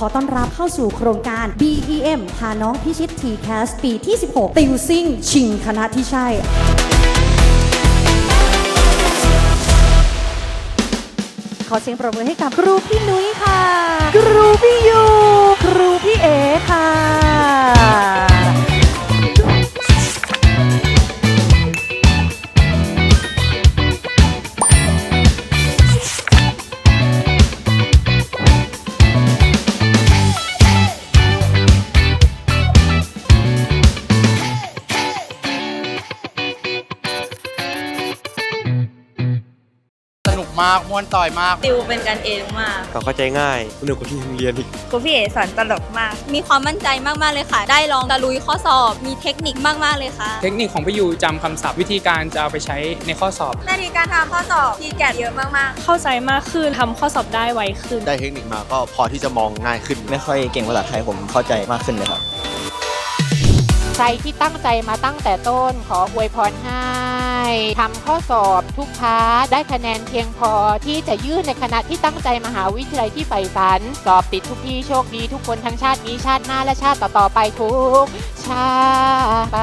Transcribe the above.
ขอต้อนรับเข้าสู่โครงการ BEM พาน้องพิชิต TCAS ปีที่ 16 ติวซิ่ง ชิงคณะที่ใช่ขอเสียงปรบมือให้กับครูพี่นุ้ยค่ะ ครูพี่ยู มากม่วนต่อยมาก ติวเป็นกันเองมากเขาเข้าใจง่ายสนุกกว่าที่โรงเรียนอีกครูพี่เอสอนตลกมาก มีความมั่นใจมากๆเลยค่ะ ได้ลองตะลุยข้อสอบ มีเทคนิคมากๆเลยค่ะ เทคนิคของพี่ยูจำคำศัพท์วิธีการจะเอาไปใช้ในข้อสอบ หน้าที่การทำข้อสอบที่แกะเยอะมากเข้าใจมากขึ้นทำข้อสอบได้ไวขึ้น ได้เทคนิคมาก็พอที่จะมองง่ายขึ้น ไม่ค่อยเก่งภาษาไทยผมเข้าใจมากขึ้นเลยครับ ใครที่ตั้งใจมาตั้งแต่ต้นขออวยพรให้ ทำข้อสอบทุกพาร์ทได้คะแนนเพียงพอที่จะยื่นในคณะที่ตั้งใจมหาวิทยาลัยที่ใฝ่ฝัน สอบติดทุกที่โชคดีทุกคนทั้งชาตินี้ชาติหน้าและชาติต่อๆไปทุกชาติไป